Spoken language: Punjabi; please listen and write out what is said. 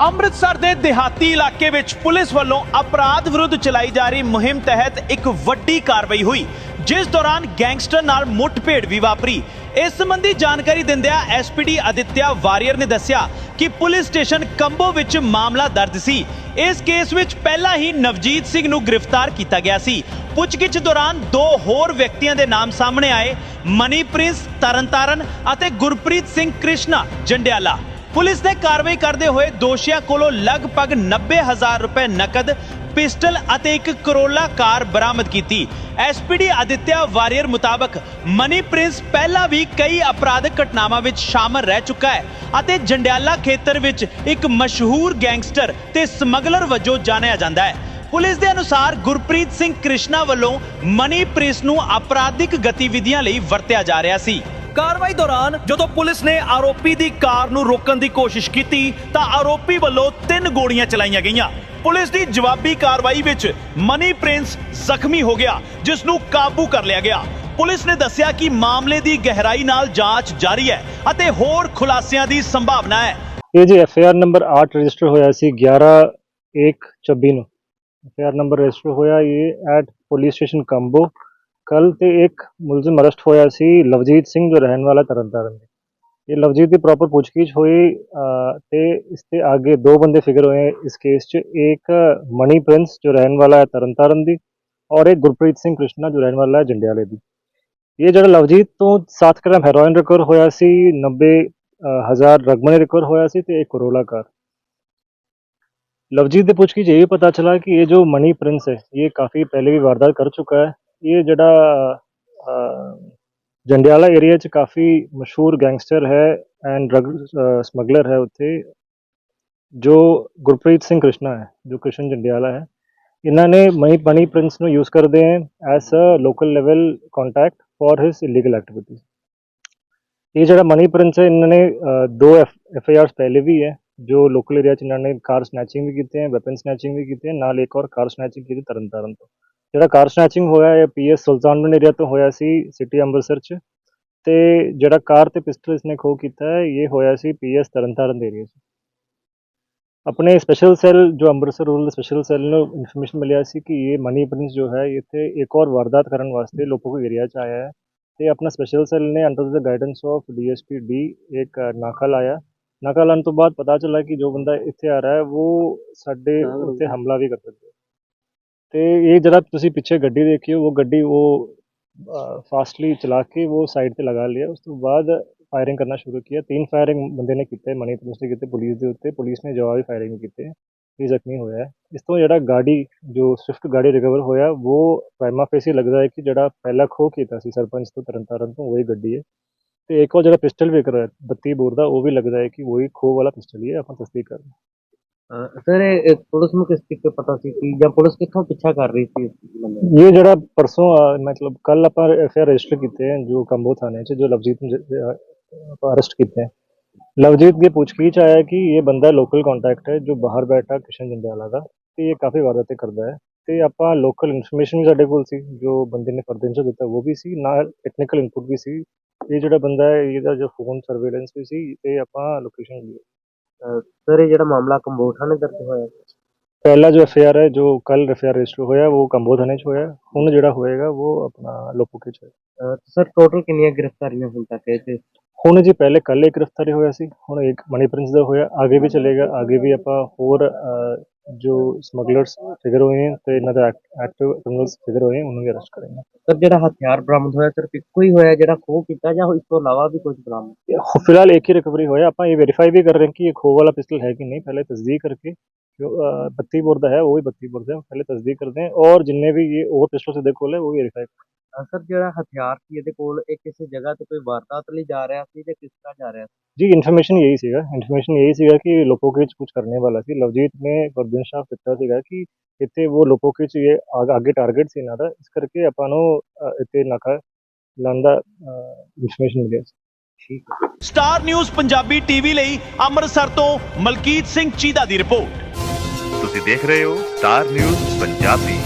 ਅੰਮ੍ਰਿਤਸਰ ਦੇ ਦਿਹਾਤੀ ਇਲਾਕੇ ਵਿੱਚ ਪੁਲਿਸ ਵੱਲੋਂ ਅਪਰਾਧ ਵਿਰੁੱਧ ਚਲਾਈ ਜਾ ਰਹੀ ਮੁਹਿੰਮ ਤਹਿਤ ਇੱਕ ਵੱਡੀ ਕਾਰਵਾਈ ਹੋਈ, ਜਿਸ ਦੌਰਾਨ ਗੈਂਗਸਟਰ ਨਾਲ ਮੁੱਠਭੇੜ ਵੀ ਵਾਪਰੀ। ਇਸ ਸੰਬੰਧੀ ਜਾਣਕਾਰੀ ਦਿੰਦਿਆਂ ਐਸਪੀਡੀ ਅਦਿੱਤਿਆ ਵਾਰੀਅਰ ਨੇ ਦੱਸਿਆ ਕਿ ਪੁਲਿਸ ਸਟੇਸ਼ਨ ਕੰਬੋ ਵਿੱਚ ਮਾਮਲਾ ਦਰਜ ਸੀ। ਇਸ ਕੇਸ ਵਿੱਚ ਪਹਿਲਾਂ ਹੀ ਨਵਜੀਤ ਸਿੰਘ ਨੂੰ ਗ੍ਰਿਫਤਾਰ ਕੀਤਾ ਗਿਆ ਸੀ। ਪੁੱਛਗਿੱਛ ਦੌਰਾਨ ਦੋ ਹੋਰ ਵਿਅਕਤੀਆਂ ਦੇ ਨਾਮ ਸਾਹਮਣੇ ਆਏ ਮਨੀ ਪ੍ਰਿੰਸ ਤਰਨਤਾਰਨ ਅਤੇ ਗੁਰਪ੍ਰੀਤ ਸਿੰਘ ਕ੍ਰਿਸ਼ਨਾ ਜੰਡਿਆਲਾ। ਪੁਲਿਸ ਨੇ ਕਾਰਵਾਈ ਕਰਦੇ ਹੋਏ ਦੋਸ਼ੀਆਂ ਕੋਲੋਂ ਲਗਭਗ 90000 ਰੁਪਏ ਨਕਦ, ਪਿਸਟਲ ਅਤੇ ਇੱਕ ਕਰੋਲਾ ਕਾਰ ਬਰਾਮਦ ਕੀਤੀ। ਐਸਪੀਡੀ ਅਦਿੱਤਿਆ ਵਾਰੀਅਰ ਮੁਤਾਬਕ ਮਨੀ ਪ੍ਰਿੰਸ ਪਹਿਲਾਂ ਵੀ ਕਈ ਅਪਰਾਧਿਕ ਘਟਨਾਵਾਂ ਵਿੱਚ ਸ਼ਾਮਲ ਰਹਿ ਚੁੱਕਾ ਹੈ ਅਤੇ ਜੰਡਿਆਲਾ ਖੇਤਰ ਵਿੱਚ ਇੱਕ ਮਸ਼ਹੂਰ ਗੈਂਗਸਟਰ ਤੇ ਸਮਗਲਰ ਵਜੋਂ ਜਾਣਿਆ ਜਾਂਦਾ ਹੈ। ਪੁਲਿਸ ਦੇ ਅਨੁਸਾਰ ਗੁਰਪ੍ਰੀਤ ਸਿੰਘ ਕ੍ਰਿਸ਼ਨਾ ਵੱਲੋਂ ਮਨੀ ਪ੍ਰਿੰਸ ਨੂੰ ਅਪਰਾਧਿਕ ਗਤੀਵਿਧੀਆਂ ਲਈ ਵਰਤਿਆ ਜਾ ਰਿਹਾ ਸੀ। ਕਾਰਵਾਈ ਦੌਰਾਨ ਜਦੋਂ ਪੁਲਿਸ ਨੇ ਆਰੋਪੀ ਦੀ ਕਾਰ ਨੂੰ ਰੋਕਣ ਦੀ ਕੋਸ਼ਿਸ਼ ਕੀਤੀ ਤਾਂ ਆਰੋਪੀ ਵੱਲੋਂ ਤਿੰਨ ਗੋਲੀਆਂ ਚਲਾਈਆਂ ਗਈਆਂ। ਪੁਲਿਸ ਦੀ ਜਵਾਬੀ ਕਾਰਵਾਈ ਵਿੱਚ ਮਨੀ ਪ੍ਰਿੰਸ ਜ਼ਖਮੀ ਹੋ ਗਿਆ, ਜਿਸ ਨੂੰ ਕਾਬੂ ਕਰ ਲਿਆ ਗਿਆ। ਪੁਲਿਸ ਨੇ ਦੱਸਿਆ ਕਿ ਮਾਮਲੇ ਦੀ ਗਹਿਰਾਈ ਨਾਲ ਜਾਂਚ ਜਾਰੀ ਹੈ ਅਤੇ ਹੋਰ ਖੁਲਾਸਿਆਂ ਦੀ ਸੰਭਾਵਨਾ ਹੈ। ਇਹ ਜੀ ਐਫ ਆਰ ਨੰਬਰ 8 ਰਜਿਸਟਰ ਹੋਇਆ ਸੀ 11 1 26 ਨੂੰ। ਐਫ ਆਰ ਨੰਬਰ ਰਜਿਸਟਰ ਹੋਇਆ ਇਹ ਐਟ ਪੁਲਿਸ ਸਟੇਸ਼ਨ ਕੰਬੋ। ਕੱਲ ਤੇ ਇੱਕ ਮੁਲਜ਼ਮ ਅਰੈਸਟ ਹੋਇਆ ਸੀ ਲਵਜੀਤ ਸਿੰਘ ਜੋ ਰਹਿਣ ਵਾਲਾ ਤਰਨਤਾਰਨ ਦੇ ਇਹ ਲਵਜੀਤ ਦੀ ਪ੍ਰੋਪਰ ਪੁੱਛਗਿੱਛ ਹੋਈ ਅਹ, ਤੇ ਇਸ ਤੇ ਆਗੇ ਦੋ ਬੰਦੇ ਫਿਗਰ ਹੋਏ ਇਸ ਕੇਸ 'ਚ ਇੱਕ ਮਣੀ ਪ੍ਰਿੰਸ ਜੋ ਰਹਿਣ ਵਾਲਾ ਹੈ ਤਰਨਤਾਰਨ ਦੀ ਔਰ ਇੱਕ ਗੁਰਪ੍ਰੀਤ ਸਿੰਘ ਕ੍ਰਿਸ਼ਨਾ ਜੋ ਰਹਿਣ ਵਾਲਾ ਹੈ ਜੰਡਿਆਲੇ ਦੀ ਇਹ ਜਿਹੜਾ ਲਵਜੀਤ ਤੋਂ 7 ਗ੍ਰਾਮ ਹੈਰੋਇਨ ਰਿਕਵਰ ਹੋਇਆ ਸੀ 90 ਅਹ, ਹਜ਼ਾਰ ਰਗਮਨੇ ਰਿਕਵਰ ਹੋਇਆ ਸੀ ਤੇ ਇੱਕ ਕਰੋਲਾ ਕਾਰ लवजीत ਦੇ ਪੁੱਛ ਕੇ ਇਹ ਪਤਾ ਚਲਾ ਕਿ ਇਹ ਜੋ ਮਨੀ ਪ੍ਰਿੰਸ ਹੈ ਇਹ ਕਾਫੀ ਪਹਿਲੇ ਵੀ ਵਾਰਦਾਤ ਕਰ ਚੁੱਕਾ ਹੈ ਇਹ ਜਿਹੜਾ ਅਹ, ਜੰਡਿਆਲਾ ਏਰੀਆ 'ਚ ਕਾਫੀ ਮਸ਼ਹੂਰ ਗੈਂਗਸਟਰ ਹੈ ਐਂਡ ਡਰਗ ਸਮਗਲਰ ਹੈ ਉੱਥੇ ਜੋ ਗੁਰਪ੍ਰੀਤ ਸਿੰਘ ਕ੍ਰਿਸ਼ਨਾ ਹੈ ਜੋ ਕ੍ਰਿਸ਼ਨ ਜੰਡਿਆਲਾ ਹੈ ਇਹਨਾਂ ਨੇ ਮਨੀ ਮਨੀ ਪ੍ਰਿੰਸ ਨੂੰ ਯੂਜ਼ ਕਰਦੇ ਹੈ as uh local level contact for his illegal activities ਇਹ ਜਿਹੜਾ ਮਨੀ ਪ੍ਰਿੰਸ ਹੈ ਇਹਨਾਂ ਨੇ ਅਹ, ਦੋ ਐਫ ਆਈ ਆਰਸ ਪਹਿਲੇ ਵੀ ਹੈ ਜੋ ਲੋਕਲ ਏਰੀਆ ਚ ਇਹਨਾਂ ਨੇ ਕਾਰ ਸਨੈਚਿੰਗ ਵੀ ਕੀਤੇ ਹੈ ਵੈਪਨ ਸਨੈਚਿੰਗ ਵੀ ਕੀਤੇ ਹੈ ਨਾਲ ਇੱਕ ਹੋਰ ਕਾਰ ਸਨੈਚਿੰਗ ਕੀਤੀ ਤਰਨਤਾਰਨ ਤੋਂ ਜਿਹੜਾ ਕਾਰ ਸਨੈਚਿੰਗ ਹੋਇਆ ਇਹ ਪੀਐਸ ਸੁਲਤਾਨਪੁਰ ਏਰੀਆ ਤੋਂ ਹੋਇਆ ਸੀ ਸਿਟੀ ਅੰਮ੍ਰਿਤਸਰ ਚ। ਤੇ ਜਿਹੜਾ ਕਾਰ ਤੇ ਪਿਸਟਲ ਇਸਨੇ ਖੋ ਕੀਤਾ ਹੈ ਇਹ ਹੋਇਆ ਸੀ ਪੀਐਸ ਤਰਨਤਾਰਨ ਦੇ ਏਰੀਆ ਚ। ਆਪਣੇ ਸਪੈਸ਼ਲ ਸੈੱਲ ਜੋ ਅੰਮ੍ਰਿਤਸਰ ਰੂਰਲ ਸਪੈਸ਼ਲ ਸੈੱਲ ਨੂੰ ਇਨਫੋਰਮੇਸ਼ਨ ਮਿਲਿਆ ਸੀ ਕਿ ਇਹ ਮਨੀ ਪ੍ਰਿੰਸ ਜੋ ਹੈ ਇੱਥੇ ਇੱਕ ਹੋਰ ਵਾਰਦਾਤ ਕਰਨ ਵਾਸਤੇ ਲੋਪੋ ਏਰੀਆ ਚ ਆਇਆ ਹੈ। ਤੇ ਆਪਣਾ ਸਪੈਸ਼ਲ ਸੈੱਲ ਨੇ under the guidance of DSP D ਇੱਕ ਨਾਕਾ ਲਾਇਆ। ਨਾਕਾ ਲਾਉਣ ਤੋਂ ਬਾਅਦ ਪਤਾ ਚੱਲਾ ਕਿ ਜੋ ਬੰਦਾ ਇੱਥੇ ਆ ਰਿਹਾ ਹੈ ਉਹ ਸਾਡੇ ਉੱਤੇ ਹਮਲਾ ਵੀ ਕਰ ਸਕਦਾ ਹੈ। ਤੇ ਇਹ ਜਿਹੜਾ ਤੁਸੀਂ ਪਿੱਛੇ ਗੱਡੀ ਦੇਖੀ ਹੋ ਉਹ ਗੱਡੀ ਉਹ ਫਾਸਟਲੀ ਚਲਾ ਕੇ ਉਹ ਸਾਈਡ ਤੇ ਲਗਾ ਲਿਆ। ਉਸ ਤੋਂ ਬਾਅਦ ਫਾਇਰਿੰਗ ਕਰਨਾ ਸ਼ੁਰੂ ਕੀਤਾ। ਤਿੰਨ ਫਾਇਰਿੰਗ ਬੰਦੇ ਨੇ ਕੀਤੇ, ਮਨੀ ਪੁਲਿਸ ਨੇ ਕੀਤੇ, ਪੁਲਿਸ ਦੇ ਉੱਤੇ। ਪੁਲਿਸ ਨੇ ਜਵਾਬੀ ਫਾਇਰਿੰਗ ਕੀਤੇ। ਇਹ ਜ਼ਖਮੀ ਹੋਇਆ। ਇਸ ਤੋਂ ਜਿਹੜਾ ਗਾੜੀ, ਜੋ ਸਵਿਫਟ ਗਾੜੀ ਰਿਕਵਰ ਹੋਇਆ, ਉਹ ਪ੍ਰਾਈਮਾ ਫੇਸੀ ਲੱਗਦਾ ਹੈ ਕਿ ਜਿਹੜਾ ਪਹਿਲਾ ਖੋਹ ਕੀਤਾ ਸੀ ਸਰਪੰਚ ਤੋਂ, ਤਰਨਤਾਰਨ ਤੋਂ, ਉਹੀ ਗੱਡੀ ਹੈ। ਤੇ ਇੱਕ ਉਹ ਜਿਹੜਾ ਪਿਸਟਲ ਵਿਕ ਰਿਹਾ 32 ਬੋਰ ਦਾ, ਉਹ ਵੀ ਲੱਗਦਾ ਹੈ ਕਿ ਉਹੀ ਖੋਹ ਵਾਲਾ ਪਿਸਟਲ ਹੀ ਹੈ। ਆਪਾਂ ਤਸਦੀਕ ਕਰ ਸਰ ਇਹ ਪੁਲਿਸ ਨੂੰ ਕਿਸ ਤਰੀਕੇ ਪਤਾ ਸੀ ਕਿ ਜਾਂ ਪੁਲਿਸ ਕਿੱਥੋਂ ਪਿੱਛਾ ਕਰ ਰਹੀ ਸੀ ਇਸ ਬੰਦੇ ਦਾ? ਇਹ ਜਿਹੜਾ ਪਰਸੋਂ ਅਹ, ਮਤਲਬ ਕੱਲ ਆਪਾਂ ਐਫਆਈਆਰ ਰਜਿਸਟਰ ਕੀਤੇ ਹੈ ਜੋ ਕੰਬੋ ਥਾਣੇ 'ਚ ਜੋ ਲਵਜੀਤ ਨੂੰ ਜ- ਅਹ, ਆਪਾਂ ਅਰੈਸਟ ਕੀਤੇ ਹੈ ਲਵਜੀਤ ਦੀ ਪੁੱਛਗਿੱਛ ਆਇਆ ਹੈ ਕਿ ਇਹ ਬੰਦਾ ਲੋਕਲ ਕੰਟੈਕਟ ਹੈ ਜੋ ਬਾਹਰ ਬੈਠਾ ਕਿਸ਼ਨ ਜੰਡਿਆਲਾ ਦਾ ਤੇ ਇਹ ਕਾਫੀ ਵਾਰਦਾਤੇ ਕਰਦਾ ਹੈ ਤੇ ਆਪਾਂ ਲੋਕਲ ਇਨਫੋਰਮੇਸ਼ਨ ਵੀ ਸਾਡੇ ਕੋਲ ਸੀ ਜੋ ਬੰਦੇ ਨੇ ਫਰਦਨ 'ਚ ਦਿੱਤਾ ਉਹ ਵੀ ਸੀ ਨਾਲ ਟੈਕਨੀਕਲ ਇਨਪੁਟ ਵੀ ਸੀ ਇਹ ਜਿਹੜਾ ਬੰਦਾ ਹੈ ਇਹਦਾ ਜੋ ਫੋਨ ਸਰਵੇਲੈਂਸ ਵੀ ਸੀ ਇਹ ਆਪਾਂ ਲੋਕੇਸ਼ਨ ਸਰ ਇਹ ਜਿਹੜਾ ਮਾਮਲਾ ਕੰਬੋਠਾ ਨੇ ਦਰਜ ਹੋਇਆ ਹੈ। ਜੋ ਕੱਲ ਐਫ ਆਰ ਰਜਿਸਟਰ ਹੋਇਆ ਉਹ ਕੰਬੋ ਥਾਣੇ ਚ ਹੋਇਆ ਹੁਣ ਜਿਹੜਾ ਹੋਏਗਾ ਉਹ ਆਪਣਾ ਲੋਪੋਕੇ ਚ ਹੋਏਗਾ। ਅਹ ਸਰ ਟੋਟਲ ਕਿੰਨੀਆਂ ਗ੍ਰਿਫਤਾਰੀਆਂ ਹੁਣ ਤੱਕ ਤੇ ਹੁਣ ਜੀ ਪਹਿਲੇ ਕੱਲ ਇੱਕ ਗ੍ਰਿਫਤਾਰੀ ਹੋਇਆ ਸੀ ਹੁਣ ਇੱਕ ਮਨੀ ਪ੍ਰਿੰਸ ਦਾ ਹੋਇਆ ਅੱਗੇ ਵੀ ਚੱਲੇਗਾ ਅੱਗੇ ਵੀ ਆਪਾਂ ਹੋਰ ਅਹ, ਜੋ ਸਮਗਲਰਸ ਫਿਗਰ ਹੋਏ ਹਨ ਤੇ ਇਹਨਾਂ ਦਾ ਐਕਟਿਵ ਕ੍ਰਿਮੀਨਲਸ ਫਿਗਰ ਹੋਏ ਹਨ ਉਹਨਾਂ ਨੂੰ ਵੀ ਅਰੈਸਟ ਕਰਾਂਗੇ ਸਰ ਜਿਹੜਾ ਹਥਿਆਰ ਬਰਾਮਦ ਹੋਇਆ ਸਿਰਫ ਇੱਕੋ ਹੀ ਹੋਇਆ ਜਿਹੜਾ ਖੋਹ ਕੀਤਾ ਜਾਂ ਇਸ ਤੋਂ ਇਲਾਵਾ ਵੀ ਕੁਝ ਬਰਾਮਦ ਇਹ ਫਿਲਹਾਲ ਇੱਕ ਹੀ ਰਿਕਵਰੀ ਹੋਇਆ ਆਪਾਂ ਇਹ ਵੈਰੀਫਾਈ ਵੀ ਕਰ ਰਹੇ ਹਾਂ ਕਿ ਇਹ ਖੋ ਵਾਲਾ ਪਿਸਟਲ ਹੈ ਕਿ ਨਹੀਂ ਪਹਿਲੇ ਤਸਦੀਕ ਕਰਕੇ ਜੋ ਅਹ, 32 ਬੋਰ ਦਾ ਹੈ ਉਹ ਵੀ 32 ਬੋਰ ਦਾ ਹੈ ਪਹਿਲੇ ਤਸਦੀਕ ਕਰਦੇ हैं और जितने भी ये और पिस्टल से देखो है वो वेरीफाई ਅਹ ਸਰ ਜਿਹੜਾ ਹਥਿਆਰ ਸੀ ਇਹਦੇ ਕੋਲ ਇਹ ਕਿਸੇ ਜਗ੍ਹਾ ਤੇ ਕੋਈ ਵਾਰਦਾਤ ਲਈ ਜਾ ਰਿਹਾ ਸੀ ਜਾਂ ਕਿਸ ਤਰ੍ਹਾਂ ਜਾ ਰਿਹਾ ਸੀ जी इन्फॉर्मेशन यही ਸੀਗਾ ਇਨਫੋਰਮੇਸ਼ਨ यही ਸੀਗਾ ਕਿ ਲੋਪੋਕੇ ਚ ਕੁਝ ਕਰਨੇ ਵਾਲਾ ਸੀ ਲਵਜੀਤ ਨੇ ਵਰਦਨਸ਼ਾਪ ਦਿੱਤਾ ਸੀਗਾ ਕਿ ਇੱਥੇ ਉਹ ਲੋਪੋਕੇ ਚ ਇਹ ਆਗ- ਅੱਗੇ ਟਾਰਗੇਟ ਸੀ ਇਹਨਾਂ ਦਾ ਇਸ ਕਰਕੇ ਆਪਾਂ ਨੂੰ ਅ, ਇੱਥੇ ਨਾਕਾ ਲਾਉਣ ਦਾ ਇਨਫੋਰਮੇਸ਼ਨ ਮਿਲਿਆ ਸੀ ਠੀਕ ਹੈ ਸਟਾਰ ਨਿਊਜ਼ ਪੰਜਾਬੀ ਟੀਵੀ ਲਈ ਅੰਮ੍ਰਿਤਸਰ ਤੋਂ ਮਲਕੀਤ ਸਿੰਘ ਚੀਦਾ ਦੀ ਰਿਪੋਰਟ ਤੁਸੀਂ ਦੇਖ ਰਹੇ ਹੋ ਸਟਾਰ ਨਿਊਜ਼ ਪੰਜਾਬੀ